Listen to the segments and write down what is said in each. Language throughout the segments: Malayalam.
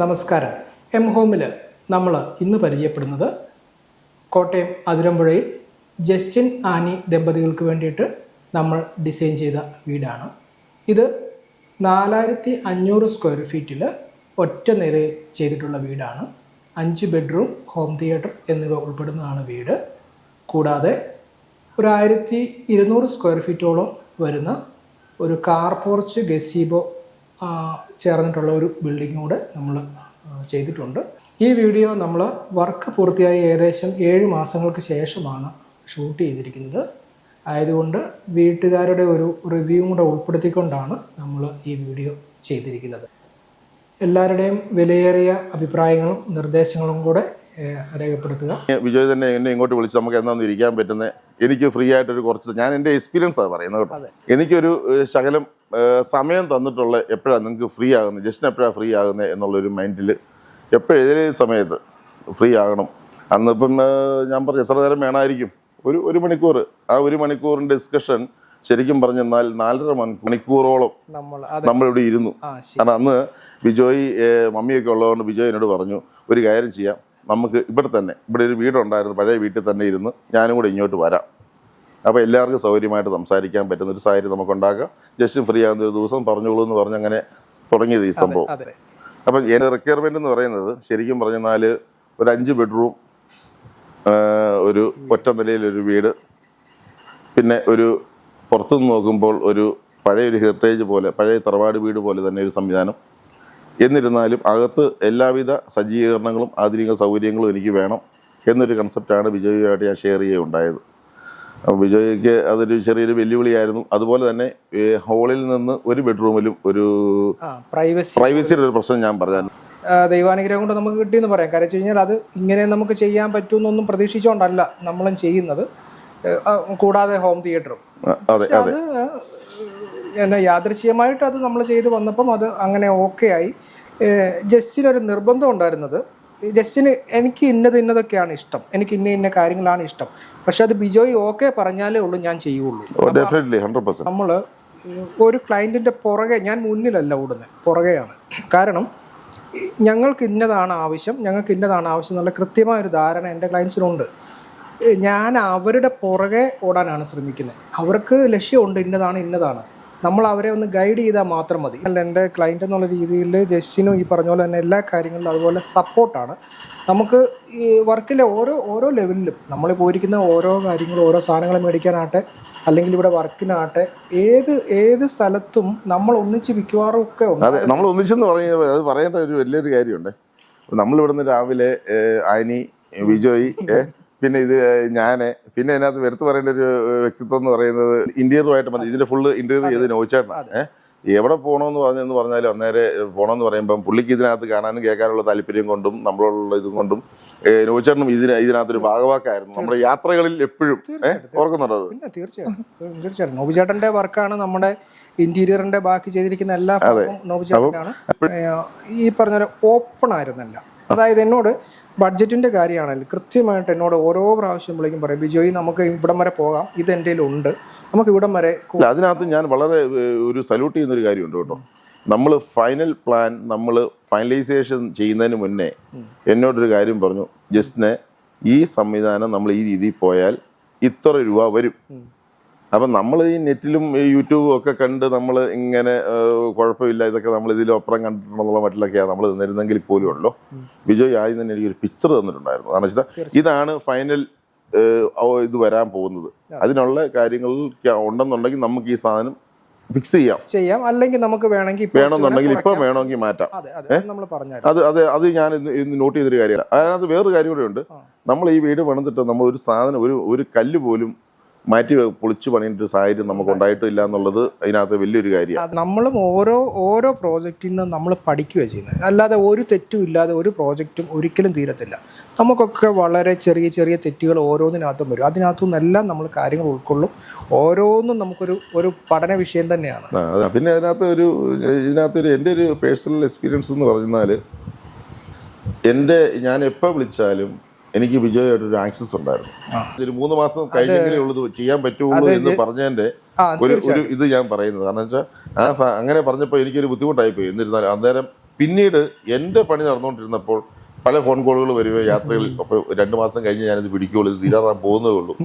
നമസ്കാരം. എം ഹോമിൽ നമ്മൾ ഇന്ന് പരിചയപ്പെടുന്നത് കോട്ടയം അതിരമ്പുഴയിൽ ജസ്റ്റിൻ ആനി ദമ്പതികൾക്ക് വേണ്ടിയിട്ട് നമ്മൾ ഡിസൈൻ ചെയ്ത വീടാണ്. ഇത് നാലായിരത്തി അഞ്ഞൂറ് സ്ക്വയർ ഫീറ്റിൽ ഒറ്റ നിലയിൽ ചെയ്തിട്ടുള്ള വീടാണ്. അഞ്ച് ബെഡ്റൂം ഹോം തിയേറ്റർ എന്നിവ ഉൾപ്പെടുന്നതാണ് വീട്. കൂടാതെ ഒരു ആയിരത്തി ഇരുന്നൂറ് സ്ക്വയർ ഫീറ്റോളം വരുന്ന ഒരു കാർ പോർച്ച് ഗസീബോ ചേർന്നിട്ടുള്ള ഒരു ബിൽഡിംഗ് കൂടെ നമ്മൾ ചെയ്തിട്ടുണ്ട്. ഈ വീഡിയോ നമ്മൾ വർക്ക് പൂർത്തിയായി ഏകദേശം ഏഴ് മാസങ്ങൾക്ക് ശേഷമാണ് ഷൂട്ട് ചെയ്തിരിക്കുന്നത്. ആയതുകൊണ്ട് വീട്ടുകാരുടെ ഒരു റിവ്യൂ കൂടെ ഉൾപ്പെടുത്തിക്കൊണ്ടാണ് നമ്മൾ ഈ വീഡിയോ ചെയ്തിരിക്കുന്നത്. എല്ലാവരുടെയും വിലയേറിയ അഭിപ്രായങ്ങളും നിർദ്ദേശങ്ങളും കൂടെ രേഖപ്പെടുത്തുക. വിജയ് തന്നെ എന്നെ ഇങ്ങോട്ട് വിളിച്ച് നമുക്ക് എന്താണെന്ന് ഇരിക്കാൻ പറ്റുന്നത് എനിക്ക് ഫ്രീ ആയിട്ടൊരു കുറച്ച് ഞാൻ എന്റെ എക്സ്പീരിയൻസ് ആണ് പറയുന്നത് കേട്ടോ. എനിക്കൊരു ശകലം സമയം തന്നിട്ടുള്ള എപ്പോഴാണ് നിങ്ങൾക്ക് ഫ്രീ ആകുന്നത് ജസ്റ്റിന് എപ്പോഴാണ് ഫ്രീ ആകുന്നത് എന്നുള്ളൊരു മൈൻഡിൽ എപ്പോഴേതേ സമയത്ത് ഫ്രീ ആകണം? അന്ന് ഇപ്പം ഞാൻ പറഞ്ഞു എത്ര നേരം വേണമായിരിക്കും ഒരു ഒരു മണിക്കൂർ ആ ഒരു മണിക്കൂറിന്റെ ഡിസ്കഷൻ ശരിക്കും പറഞ്ഞെന്നാൽ നാലര മണിക്കൂറോളം നമ്മൾ നമ്മളിവിടെ ഇരുന്നു. കാരണം അന്ന് ബിജോയ് മമ്മിയൊക്കെ ഉള്ളതുകൊണ്ട് ബിജോയ് എന്നോട് പറഞ്ഞു ഒരു കാര്യം ചെയ്യാം. നമുക്ക് ഇവിടെ തന്നെ ഇവിടെ ഒരു വീടുണ്ടായിരുന്നു പഴയ വീട്ടിൽ തന്നെ ഇരുന്ന് ഞാനും കൂടെ ഇങ്ങോട്ട് വരാം. അപ്പോൾ എല്ലാവർക്കും സൗകര്യമായിട്ട് സംസാരിക്കാൻ പറ്റുന്ന ഒരു സാഹചര്യം നമുക്ക് ഉണ്ടാക്കാം ജസ്റ്റ് ഫ്രീ ആകുന്ന ഒരു ദിവസം പറഞ്ഞോളൂ എന്ന് പറഞ്ഞ് അങ്ങനെ തുടങ്ങിയത് ഈ സംഭവം. അപ്പം എന്റെ റിക്വയർമെന്റ് എന്ന് പറയുന്നത് ശരിക്കും പറഞ്ഞാൽ ഒരു അഞ്ച് ബെഡ്റൂം ഒരു ഒറ്റ നിലയിലൊരു വീട് പിന്നെ ഒരു പുറത്തുനിന്ന് നോക്കുമ്പോൾ ഒരു പഴയ ഒരു ഹെറിറ്റേജ് പോലെ പഴയ തറവാട് വീട് പോലെ തന്നെ ഒരു സംവിധാനം. എന്നിരുന്നാലും അകത്ത് എല്ലാവിധ സജ്ജീകരണങ്ങളും ആധുനിക സൗകര്യങ്ങളും എനിക്ക് വേണം എന്നൊരു കൺസെപ്റ്റാണ് വിജയുമായിട്ട് ഞാൻ ഷെയർ ചെയ്യുകയുണ്ടായത്. വിജയ്ക്ക് അതൊരു ചെറിയൊരു വെല്ലുവിളിയായിരുന്നു. അതുപോലെ തന്നെ ഹോളിൽ നിന്ന് ഒരു ബെഡ്റൂമിലും ഒരു പ്രൈവസി പ്രൈവസിയുടെ ഒരു പ്രശ്നം ഞാൻ പറഞ്ഞു ദൈവാനുഗ്രഹം കൊണ്ട് നമുക്ക് കിട്ടിയെന്ന് പറയാം. കാര്യം വെച്ച് കഴിഞ്ഞാൽ അത് ഇങ്ങനെ നമുക്ക് ചെയ്യാൻ പറ്റുമെന്നൊന്നും പ്രതീക്ഷിച്ചുകൊണ്ടല്ല നമ്മളും ചെയ്യുന്നത്. കൂടാതെ ഹോം തിയേറ്ററും അതെ എന്നാ യാദൃശ്യമായിട്ട് അത് നമ്മൾ ചെയ്ത് വന്നപ്പം അത് അങ്ങനെ ഓക്കെ ആയി. ജസ്റ്റിനൊരു നിർബന്ധം ഉണ്ടായിരുന്നത് ജസ്റ്റിന് എനിക്ക് ഇന്നത് ഇന്നതൊക്കെയാണ് ഇഷ്ടം. എനിക്ക് ഇന്ന ഇന്ന കാര്യങ്ങളാണ് ഇഷ്ടം. പക്ഷെ അത് ബിജോയ് ഓക്കെ പറഞ്ഞാലേ ഉള്ളൂ ഞാൻ ചെയ്യുള്ളൂ. നമ്മൾ ഒരു ക്ലയന്റിന്റെ പുറകെ ഞാൻ മുന്നിലല്ല ഓടുന്നത് പുറകെയാണ്. കാരണം ഞങ്ങൾക്ക് ഇന്നതാണ് ആവശ്യം ഞങ്ങൾക്ക് ഇന്നതാണ് ആവശ്യം എന്നുള്ള കൃത്യമായ ഒരു ധാരണ എന്റെ ക്ലയൻസിനുണ്ട് ഞാൻ അവരുടെ പുറകെ ഓടാനാണ് ശ്രമിക്കുന്നത് അവർക്ക് ലക്ഷ്യമുണ്ട് ഇന്നതാണ് ഇന്നതാണ്. നമ്മൾ അവരെ ഒന്ന് ഗൈഡ് ചെയ്താൽ മാത്രം മതി. അല്ല എന്റെ ക്ലയന്റ് എന്നുള്ള രീതിയിൽ ജസ്റ്റിനും ഈ പറഞ്ഞ പോലെ തന്നെ എല്ലാ കാര്യങ്ങളിലും അതുപോലെ സപ്പോർട്ടാണ് നമുക്ക് ഈ വർക്കിലെ ഓരോ ഓരോ ലെവലിലും നമ്മൾ പോയിരിക്കുന്ന ഓരോ കാര്യങ്ങളും ഓരോ സാധനങ്ങൾ മേടിക്കാനാട്ടെ അല്ലെങ്കിൽ ഇവിടെ വർക്കിനാട്ടെ ഏത് ഏത് സ്ഥലത്തും നമ്മൾ ഒന്നിച്ച് മിക്കവാറും ഒക്കെ ഉണ്ട്. അതെ നമ്മൾ ഒന്നിച്ചെന്ന് പറയുന്നത് അത് പറയേണ്ട ഒരു വലിയൊരു കാര്യമുണ്ട്. നമ്മളിവിടുന്ന് രാവിലെ ആനി ഏഹ്, പിന്നെ ഇത് ഞാൻ പിന്നെ അതിനകത്ത് എടുത്തു പറയേണ്ട ഒരു വ്യക്തിത്വം എന്ന് പറയുന്നത് ഇന്റീരിയറുമായിട്ട് മതി. ഇതിന്റെ ഫുള്ള് ഇന്റീരിയർ ചെയ്ത് നോച്ചാട്ടാണ് ഏഹ് എവിടെ പോകണമെന്ന് പറഞ്ഞെന്ന് പറഞ്ഞാലും അന്നേരെ പോകണമെന്ന് പറയുമ്പം പുള്ളിക്ക് ഇതിനകത്ത് കാണാനും കേൾക്കാനുള്ള താല്പര്യം കൊണ്ടും നമ്മളുള്ള ഇതും കൊണ്ടും നോച്ചേട്ടനും ഇതിന് ഇതിനകത്തൊരു ഭാഗവാക്കായിരുന്നു. നമ്മുടെ യാത്രകളിൽ എപ്പോഴും ഓർക്കുന്നുണ്ടത്? ഓർക്കുന്നുണ്ടോ പിന്നെ തീർച്ചയായും തീർച്ചയായും നോബിചേട്ടന്റെ വർക്കാണ് നമ്മുടെ ഇന്റീരിയറിന്റെ ബാക്കി ചെയ്തിരിക്കുന്ന എല്ലാ നോബിചേട്ടനാണ് ഈ പറഞ്ഞ ഓപ്പൺ ആയിരുന്നല്ല. അതായത് എന്നോട് ബഡ്ജറ്റിന്റെ കാര്യമാണെങ്കിൽ കൃത്യമായിട്ട് എന്നോട് ഓരോ പ്രാവശ്യം വിളിക്കും പറയും ബിജോയ് നമുക്ക് ഇവിടം വരെ പോകാം. ഇത് എന്റെ ഉണ്ട് നമുക്ക് ഇവിടം വരെ അതിനകത്ത് ഞാൻ വളരെ ഒരു സല്യൂട്ട് ചെയ്യുന്ന ഒരു കാര്യമുണ്ട് കേട്ടോ. നമ്മൾ ഫൈനൽ പ്ലാൻ നമ്മൾ ഫൈനലൈസേഷൻ ചെയ്യുന്നതിന് മുന്നേ എന്നോടൊരു കാര്യം പറഞ്ഞു. ജസ്റ്റിന് ഈ സംവിധാനം നമ്മൾ ഈ രീതിയിൽ പോയാൽ ഇത്ര രൂപ വരും. അപ്പം നമ്മൾ ഈ നെറ്റിലും ഈ യൂട്യൂബും ഒക്കെ കണ്ട് നമ്മൾ ഇങ്ങനെ കുഴപ്പമില്ല ഇതൊക്കെ നമ്മൾ ഇതിൽ ഒപ്പരം കണ്ടിട്ടുണ്ടെന്നുള്ള മട്ടിലൊക്കെയാണ് നമ്മൾ നിന്നിരുന്നെങ്കിൽ പോലും ഉള്ളൂ. വിജയ് ആദ്യം തന്നെ എനിക്കൊരു പിക്ചർ തന്നിട്ടുണ്ടായിരുന്നു. കാരണം വെച്ചാൽ ഇതാണ് ഫൈനൽ ഇത് വരാൻ പോകുന്നത്. അതിനുള്ള കാര്യങ്ങൾ ഉണ്ടെന്നുണ്ടെങ്കിൽ നമുക്ക് ഈ സാധനം ഫിക്സ് ചെയ്യാം. ചെയ്യാം. അല്ലെങ്കിൽ നമുക്ക് വേണമെങ്കിൽ വേണമെന്നുണ്ടെങ്കിൽ ഇപ്പൊ വേണമെങ്കിൽ മാറ്റാം. അതെ അതെ. അത് ഞാൻ ഇന്ന് ഇന്ന് നോട്ട് ചെയ്തൊരു കാര്യമല്ല. അതിനകത്ത് വേറൊരു കാര്യം കൂടെ ഉണ്ട്. നമ്മൾ ഈ വീട് പണിതിട്ട് നമ്മൾ ഒരു സാധനം ഒരു ഒരു കല്ല് പോലും മാറ്റി പൊളിച്ചു പണിയേണ്ട ഒരു സാഹചര്യം നമുക്ക് ഉണ്ടായിട്ടില്ല എന്നുള്ളത് അതിനകത്ത് വലിയൊരു കാര്യമാണ്. നമ്മളും ഓരോ ഓരോ പ്രോജക്റ്റിൽ നിന്ന് നമ്മൾ പഠിക്കുകയാണ് ചെയ്യുന്നത്. അല്ലാതെ ഒരു തെറ്റും ഇല്ലാതെ ഒരു പ്രോജക്റ്റും ഒരിക്കലും തീരത്തില്ല. നമുക്കൊക്കെ വളരെ ചെറിയ ചെറിയ തെറ്റുകൾ ഓരോന്നിനകത്തും വരും. അതിനകത്തു നിന്നെല്ലാം നമ്മൾ കാര്യങ്ങൾ ഉൾക്കൊള്ളും. ഓരോന്നും നമുക്കൊരു ഒരു പഠന വിഷയം തന്നെയാണ്. പിന്നെ അതിനകത്ത് ഒരു ഇതിനകത്ത് ഒരു എന്റെ ഒരു പേഴ്സണൽ എക്സ്പീരിയൻസ് എന്ന് പറഞ്ഞാൽ എന്റെ ഞാൻ എപ്പോൾ വിളിച്ചാലും എനിക്ക് വിജയമായിട്ട് ഒരു ആക്സസ് ഉണ്ടായിരുന്നു. ഒരു മൂന്ന് മാസം കഴിഞ്ഞെങ്കിലേ ഉള്ളത് ചെയ്യാൻ പറ്റുള്ളൂ എന്ന് പറഞ്ഞതിന്റെ ഒരു ഒരു ഇത് ഞാൻ പറയുന്നത്. കാരണം വെച്ചാൽ ആ അങ്ങനെ പറഞ്ഞപ്പോൾ എനിക്കൊരു ബുദ്ധിമുട്ടായിപ്പോയി. എന്നിരുന്നാലും അന്നേരം പിന്നീട് എന്റെ പണി നടന്നുകൊണ്ടിരുന്നപ്പോൾ പല ഫോൺ കോളുകൾ വരുമ്പോൾ യാത്രകൾ അപ്പോൾ രണ്ട് മാസം കഴിഞ്ഞ് ഞാനിത് പിടിക്കുകയുള്ളൂ ഇത് തീരാറാൻ പോകുന്നതേ ഉള്ളൂ.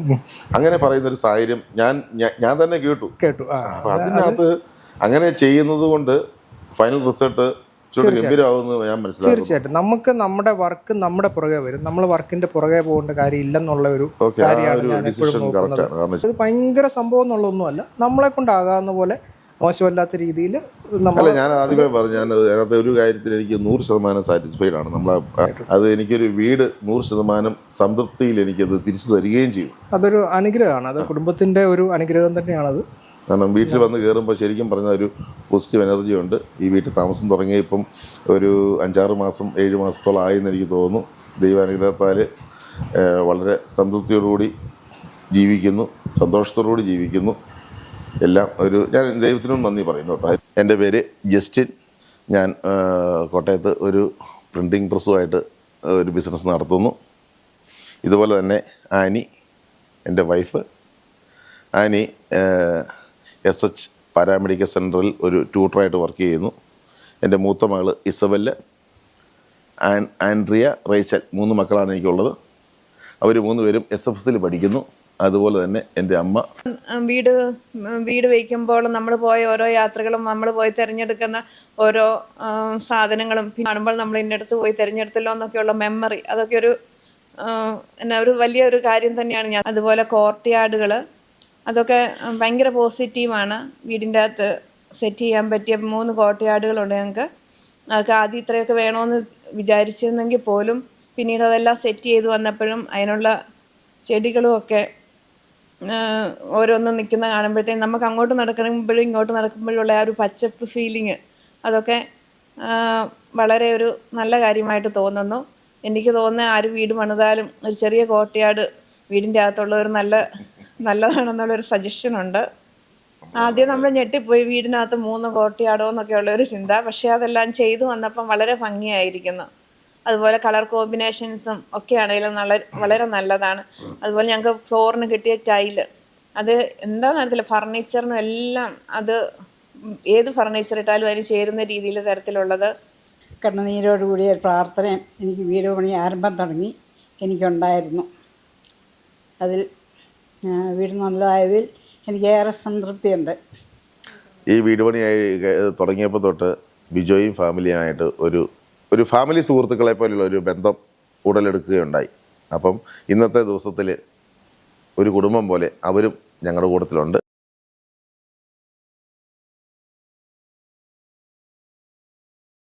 അങ്ങനെ പറയുന്ന ഒരു സാഹചര്യം ഞാൻ ഞാൻ- തന്നെ കേട്ടു. കേട്ടു. അപ്പൊ അതിനകത്ത് അങ്ങനെ ചെയ്യുന്നത് കൊണ്ട് ഫൈനൽ റിസൾട്ട് തീർച്ചയായിട്ടും. നമുക്ക് നമ്മുടെ വർക്ക് നമ്മുടെ പുറകെ വരും. നമ്മൾ വർക്കിന്റെ പുറകെ പോകേണ്ട കാര്യം ഇല്ലെന്നുള്ള ഒരു കാര്യമാണ് ഞാൻ എപ്പോഴും നോക്കുന്നത്. ഇത് ഭയങ്കര സംഭവം എന്നുള്ളതൊന്നുമല്ല. നമ്മളെ കൊണ്ടാകാവുന്ന പോലെ മോശമല്ലാത്ത രീതിയിൽ നമ്മൾ അല്ല ഞാൻ ആദ്യമേ പറഞ്ഞു ഞാൻ അതിനകത്ത് ഒരു കാര്യത്തിൽ എനിക്ക് നൂറ് ശതമാനം സാറ്റിസ്ഫൈഡ് ആണ്. നമ്മളെ അത് എനിക്കൊരു വീട് നൂറ് ശതമാനം സംതൃപ്തിയിൽ എനിക്കത് തിരിച്ചു തരികയും ചെയ്തു. അതൊരു അനുഗ്രഹമാണ്. അത് കുടുംബത്തിന്റെ ഒരു അനുഗ്രഹം തന്നെയാണത്. കാരണം വീട്ടിൽ വന്ന് കയറുമ്പോൾ ശരിക്കും പറഞ്ഞാൽ ഒരു പോസിറ്റീവ് എനർജി ഉണ്ട്. ഈ വീട്ടിൽ താമസം തുടങ്ങിയ ഇപ്പം ഒരു അഞ്ചാറ് മാസം ഏഴ് മാസത്തോളം ആയെന്ന് എനിക്ക് തോന്നുന്നു. ദൈവാനുഗ്രഹത്താൽ വളരെ സംതൃപ്തിയോടുകൂടി ജീവിക്കുന്നു സന്തോഷത്തോടുകൂടി ജീവിക്കുന്നു. എല്ലാം ഒരു ഞാൻ ദൈവത്തിനും നന്ദി പറയുന്നു കേട്ടോ. എന്റെ പേര് ജസ്റ്റിൻ. ഞാൻ കോട്ടയത്ത് ഒരു പ്രിന്റിങ് പ്രസ്സുമായിട്ട് ഒരു ബിസിനസ് നടത്തുന്നു. ഇതുപോലെ തന്നെ ആനി എന്റെ wife Annie S H paramedical സെന്ററിൽ ഒരു ട്യൂട്ടറായിട്ട് വർക്ക് ചെയ്യുന്നു. എന്റെ മൂത്ത മകൾ ഇസബെല്ല് ആൻ ആൻഡ്രിയ റേച്ചൽ മൂന്ന് മക്കളാണ് എനിക്കുള്ളത്. അവർ മൂന്ന് പേരും എസ് എഫ് എസിൽ പഠിക്കുന്നു. അതുപോലെ തന്നെ എന്റെ അമ്മ. വീട് വീട് വയ്ക്കുമ്പോൾ നമ്മൾ പോയ ഓരോ യാത്രകളും നമ്മൾ പോയി തിരഞ്ഞെടുക്കുന്ന ഓരോ സാധനങ്ങളും കാണുമ്പോൾ നമ്മൾ ഇന്നടത്ത് പോയി തിരഞ്ഞെടുത്തല്ലോ എന്നൊക്കെയുള്ള മെമ്മറി അതൊക്കെ ഒരു എന്നാ ഒരു വലിയ ഒരു കാര്യം തന്നെയാണ് ഞാൻ. അതുപോലെ കോർട്ട്യാർഡുകൾ അതൊക്കെ ഭയങ്കര പോസിറ്റീവാണ്. വീടിന്റെ അകത്ത് സെറ്റ് ചെയ്യാൻ പറ്റിയ മൂന്ന് കോട്ടയാടുകളുണ്ട് ഞങ്ങൾക്ക് അതൊക്കെ ആദ്യം ഇത്രയൊക്കെ വേണമെന്ന് വിചാരിച്ചിരുന്നെങ്കിൽ പോലും പിന്നീട് അതെല്ലാം സെറ്റ് ചെയ്ത് വന്നപ്പോഴും അതിനുള്ള ചെടികളും ഒക്കെ ഓരോന്നും നിൽക്കുന്ന കാണുമ്പോഴത്തേക്കും നമുക്ക് അങ്ങോട്ട് നടക്കുമ്പോഴും ഇങ്ങോട്ട് നടക്കുമ്പോഴുള്ള ആ ഒരു പച്ചപ്പ് ഫീലിങ് അതൊക്കെ വളരെ ഒരു നല്ല കാര്യമായിട്ട് തോന്നുന്നു. എനിക്ക് തോന്നുന്ന ആര് വീട് പണിതാലും ഒരു ചെറിയ കോട്ടയാട് വീടിന്റെ അകത്തുള്ള ഒരു നല്ല നല്ലതാണെന്നുള്ളൊരു സജഷൻ ഉണ്ട്. ആദ്യം നമ്മൾ ഞെട്ടിപ്പോയി വീടിനകത്ത് മൂന്ന് കോട്ടിയാടോ എന്നൊക്കെ ഉള്ള ഒരു ചിന്ത. പക്ഷേ അതെല്ലാം ചെയ്തു വന്നപ്പം വളരെ ഭംഗിയായിരിക്കുന്നു. അതുപോലെ കളർ കോമ്പിനേഷൻസും ഒക്കെ ആണെങ്കിലും നല്ല വളരെ നല്ലതാണ്. അതുപോലെ ഞങ്ങൾക്ക് ഫ്ലോറിന് കിട്ടിയ ടൈൽ അത് എന്താണെന്ന് അറിയത്തില്ല. ഫർണിച്ചറിനും എല്ലാം അത് ഏത് ഫർണിച്ചർ ഇട്ടാലും അതിന് ചേരുന്ന രീതിയിൽ തരത്തിലുള്ളത്. കണ്ണുനീരോടുകൂടിയ പ്രാർത്ഥനയും എനിക്ക് വീട് പണി ആരംഭം തുടങ്ങി എനിക്കുണ്ടായിരുന്നു. അതിൽ വീട് നല്ലതായതിൽ എനിക്ക് ഏറെ സംതൃപ്തിയുണ്ട്. ഈ വീട് പണിയായി തുടങ്ങിയപ്പോൾ തൊട്ട് ബിജോയും ഫാമിലിയുമായിട്ട് ഒരു ഒരു ഫാമിലി സുഹൃത്തുക്കളെ പോലെയുള്ള ഒരു ബന്ധം ഉടലെടുക്കുകയുണ്ടായി. അപ്പം ഇന്നത്തെ ദിവസത്തിൽ ഒരു കുടുംബം പോലെ അവരും ഞങ്ങളുടെ കൂട്ടത്തിലുണ്ട്.